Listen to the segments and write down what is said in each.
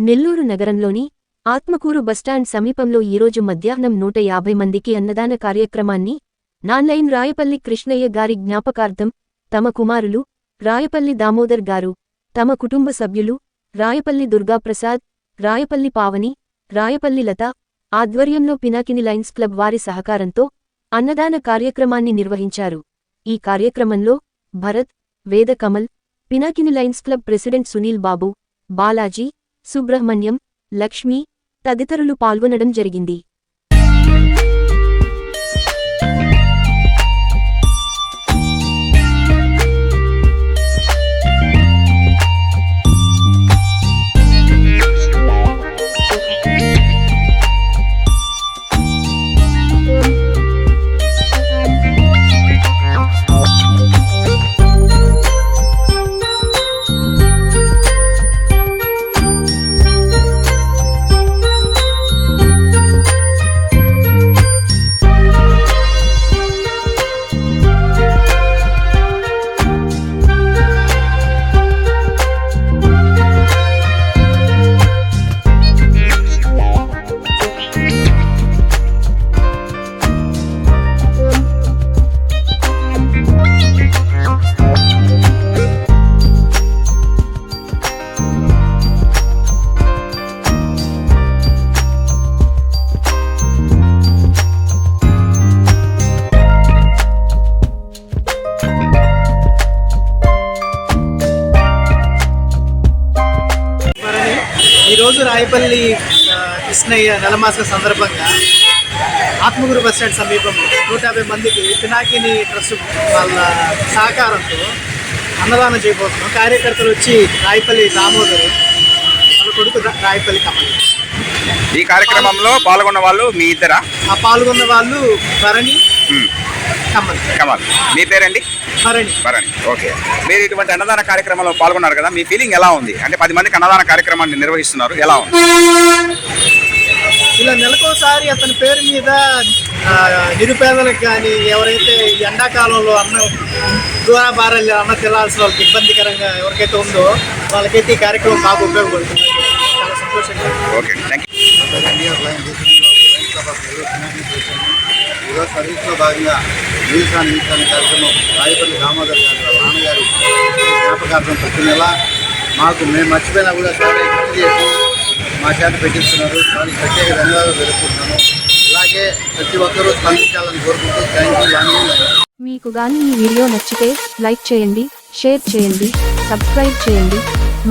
నెల్లూరు నగరంలోని ఆత్మకూరు బస్టాండ్ సమీపంలో ఈరోజు మధ్యాహ్నం నూట యాభై మందికి అన్నదాన కార్యక్రమాన్ని నాన్లైన్ రాయపల్లి కృష్ణయ్య గారి జ్ఞాపకార్థం తమ కుమారులు రాయపల్లి దామోదర్ గారు తమ కుటుంబ సభ్యులు రాయపల్లి దుర్గాప్రసాద్ రాయపల్లి పావని రాయపల్లి లత ఆధ్వర్యంలో పినాకిని లైన్స్ క్లబ్ వారి సహకారంతో అన్నదాన కార్యక్రమాన్ని నిర్వహించారు. ఈ కార్యక్రమంలో Bharat Vedakamal Pinakini lions club president Sunil Babu Balaji Subrahmanyam Lakshmi తదితరులు పాల్గొనడం జరిగింది. ఈరోజు రాయపల్లి కృష్ణయ్య నెలమాస సందర్భంగా ఆత్మగురు బస్ స్టాండ్ సమీపంలో నూట యాభై మందికి పినాకిని ట్రస్ట్ వాళ్ళ సహకారంతో అన్నదానం చేయబోతున్నాం కార్యకర్తలు వచ్చి రాయపల్లి దామోదరు వాళ్ళ కొడుకు రాయపల్లి కమల్ ఈ కార్యక్రమంలో పాల్గొన్న వాళ్ళు మీ ఇద్దరా ఆ పాల్గొన్న వాళ్ళు భరణి. కమల్ కమాల్ మీ పేరండి? భరణి. ఓకే. మీరు ఇటువంటి అన్నదాన కార్యక్రమంలో పాల్గొన్నారు కదా మీ ఫీలింగ్ ఎలా ఉంది? అంటే పది మందికి అన్నదాన కార్యక్రమాన్ని నిర్వహిస్తున్నారు ఎలా ఉంది? ఇలా నెలకోసారి అతని పేరు మీద నిరుపేదలకు కానీ ఎవరైతే ఈ ఎండాకాలంలో అన్న దూరాభారాలు అన్న తినాల్సిన వాళ్ళకి ఇబ్బందికరంగా ఎవరికైతే ఉందో వాళ్ళకైతే ఈ కార్యక్రమం బాగా ఉపయోగపడుతుంది. చాలా సంతోషంగా ఉంది. Okay. Thank you India line line ఈరోజు సర్వీస్లో భాగంగా నీల్స్ ఆన్ కార్యక్రమం రాయపల్లి దామోదర్ గారు వాళ్ళ నాన్నగారి జ్ఞాపకార్థం ప్రతి నెల మాకు మేము మర్చిపోయినా కూడా చాలా గుర్తు చేసి మా చేత పెట్టిస్తున్నారు. దానికి ప్రత్యేక ధన్యవాదాలు తెలుపుకుంటున్నాను ఇలాగే ప్రతి ఒక్కరూ స్పందించాలని కోరుకుంటూ థ్యాంక్ యూ మీకు కానీ ఈ వీడియో నచ్చితే లైక్ చేయండి షేర్ చేయండి సబ్స్క్రైబ్ చేయండి.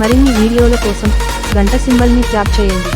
మరిన్ని వీడియోల కోసం గంట సింబల్ని ట్యాప్ చేయండి.